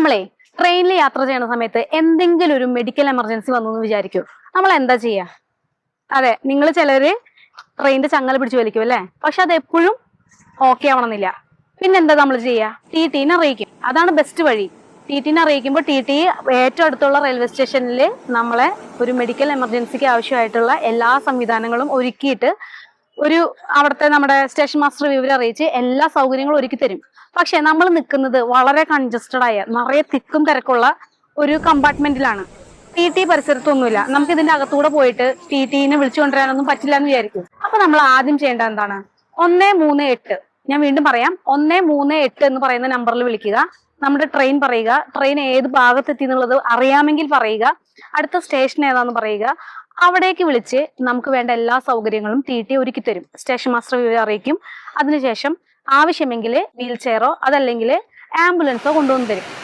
നമ്മളെ ട്രെയിനിൽ യാത്ര ചെയ്യുന്ന സമയത്ത് എന്തെങ്കിലും ഒരു മെഡിക്കൽ എമർജൻസി വന്നു എന്ന് വിചാരിക്കൂ. നമ്മൾ എന്താ ചെയ്യാ? അതെ നിങ്ങൾ ചിലര് ട്രെയിനിന്റെ ചങ്ങല പിടിച്ചു വലിക്കും അല്ലേ? പക്ഷെ അത് എപ്പോഴും ഓക്കെ ആവണമെന്നില്ല. പിന്നെന്താ നമ്മൾ ചെയ്യുക ടി ടീനെ അറിയിക്കും. അതാണ് ബെസ്റ്റ് വഴി. ടി ടീനെ അറിയിക്കുമ്പോൾ ടി ടി ഏറ്റവും അടുത്തുള്ള റെയിൽവേ സ്റ്റേഷനിൽ നമ്മളെ ഒരു മെഡിക്കൽ എമർജൻസിക്ക് ആവശ്യമായിട്ടുള്ള എല്ലാ സംവിധാനങ്ങളും ഒരുക്കിയിട്ട് ഒരു അവിടുത്തെ നമ്മുടെ സ്റ്റേഷൻ മാസ്റ്റർ വിവരം അറിയിച്ച് എല്ലാ സൗകര്യങ്ങളും ഒരുക്കി തരും. പക്ഷെ നമ്മൾ നിൽക്കുന്നത് വളരെ കൺജസ്റ്റഡ് ആയ നിറയെ തിക്കും തിരക്കുള്ള ഒരു കമ്പാർട്ട്മെന്റിലാണ് ടി ടി പരിസരത്തൊന്നുമില്ല. നമുക്ക് ഇതിന്റെ അകത്തൂടെ പോയിട്ട് ടി ടിനെ വിളിച്ചു കൊണ്ടുവരാനൊന്നും പറ്റില്ല എന്ന് വിചാരിക്കും. അപ്പൊ നമ്മൾ ആദ്യം ചെയ്യേണ്ട എന്താണ്? ഒന്ന് മൂന്ന് എട്ട്. ഞാൻ വീണ്ടും പറയാം. ഒന്ന് മൂന്ന് എട്ട് എന്ന് പറയുന്ന നമ്പറിൽ വിളിക്കുക. നമ്മുടെ ട്രെയിൻ പറയുക. ട്രെയിൻ ഏത് ഭാഗത്തെത്തി എന്നുള്ളത് അറിയാമെങ്കിൽ പറയുക. അടുത്ത സ്റ്റേഷൻ ഏതാന്ന് പറയുക. അവിടേക്ക് വിളിച്ച് നമുക്ക് വേണ്ട എല്ലാ സൗകര്യങ്ങളും ടി ടി ഒരുക്കി തരും. സ്റ്റേഷൻ മാസ്റ്റർ അറിയിക്കും. അതിനുശേഷം ആവശ്യമെങ്കിൽ വീൽ ചെയറോ അതല്ലെങ്കിൽ ആംബുലൻസോ കൊണ്ടുവന്ന് തരും.